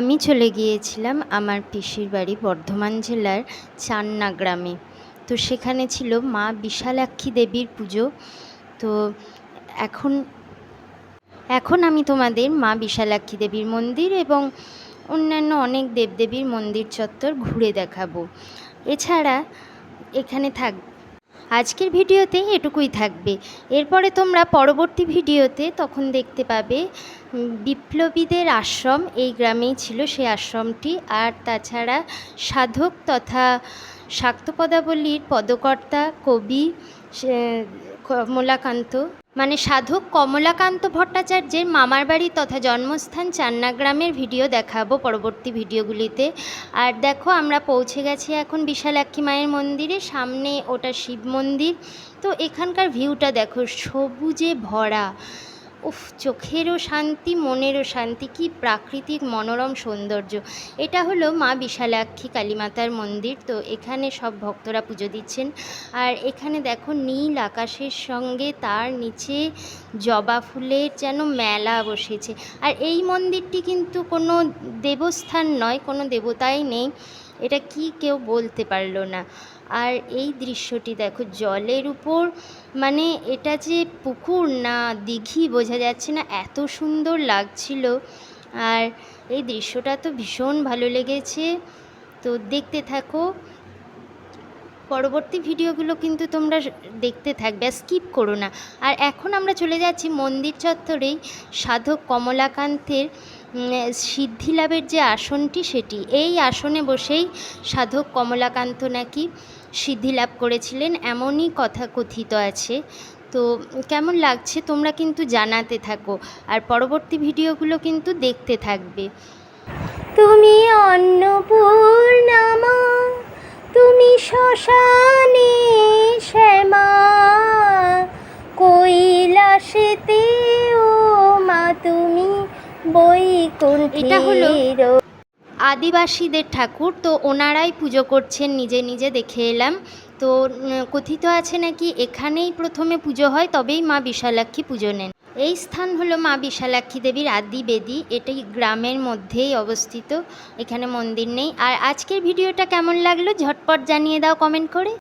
আমি চলে গিয়েছিলাম আমার পিসির বাড়ি বর্ধমান জেলার চান্না গ্রামে। তো সেখানে ছিল মা বিশালাক্ষী দেবীর পুজো। তো এখন এখন আমি তোমাদের মা বিশালাক্ষী দেবীর মন্দির এবং অন্যান্য অনেক দেবদেবীর মন্দির চত্বর ঘুরে দেখাবো। এছাড়া এখানে থাক আজকের ভিডিওতে এটুকুই থাকবে। এরপরে তোমরা পরবর্তী ভিডিওতে তখন দেখতে পাবে বিপ্লবীদের আশ্রম এই গ্রামেই ছিল সেই আশ্রমটি। আর তাছাড়া সাধক তথা শাক্তপদাবলীর পদকর্তা, কবি কমলাকান্ত। মানে সাধক কমলাকান্ত ভট্টাচার্যের মামার বাড়ি তথা জন্মস্থান চান্না গ্রামের ভিডিও দেখাবো পরবর্তী ভিডিওগুলিতে। আর দেখো, আমরা পৌঁছে গেছি এখন বিশালাক্ষী মায়ের মন্দিরে। সামনে ওটা শিব মন্দির। তো এখানকার ভিউটা দেখো, সবুজে ভরা। উফ, চোখেরও শান্তি, মনেরও শান্তি, কি প্রাকৃতিক মনোরম সৌন্দর্য। এটা হলো মা বিশালাক্ষী কালীমাতার মন্দির, তো এখানে সব ভক্তরা পুজো দিচ্ছেন। আর এখানে দেখো নীল আকাশের সঙ্গে তার নিচে জবা ফুলের যেন মেলা বসেছে। আর এই মন্দিরটি কিন্তু কোনো দেবস্থান নয়, কোনো দেবতাই নেই। এটা কি কেউ বলতে পারল না। আর এই দৃশ্যটি দেখো, জলের উপর মানে এটা যে পুকুর না, দিঘি বোঝা যাচ্ছে না, এত সুন্দর লাগছিল। আর এই দৃশ্যটা তো ভীষণ ভালো লেগেছে। তো দেখতে থাকো। পরবর্তী ভিডিওগুলো কিন্তু তোমরা দেখতে থাকবে, আর স্কিপ করো না। আর এখন আমরা চলে যাচ্ছি মন্দির চত্বরেই সাধক কমলাকান্তের সিদ্ধিলাভের যে আসনটি সেটি, এই আসনে বসেই সাধক কমলাকান্ত নাকি সিদ্ধিলাভ করেছিলেন, এমনই কথা কথিত আছে। তো কেমন লাগছে তোমরা কিন্তু জানাতে থাকো, আর পরবর্তী ভিডিওগুলো কিন্তু দেখতে থাকবে। তুমি অন্নপূর্ণামা তুমি শ্মশানে শ্যামা, কৈলাসেতে এটা হলো আদিবাসীদের ঠাকুর তো ওনারাই পুজো করছেন নিজে নিজে দেখে এলাম। তো কথিত আছে নাকি এখানেই প্রথমে পুজো হয় তবেই মা বিশালাক্ষী পুজো নেন। এই স্থান হলো মা বিশালাক্ষী দেবীর আদি বেদি এটি গ্রামের মধ্যেই অবস্থিত এখানে মন্দির নেই। আর আজকের ভিডিওটা কেমন লাগল ঝটপট জানিয়ে দাও কমেন্ট করে।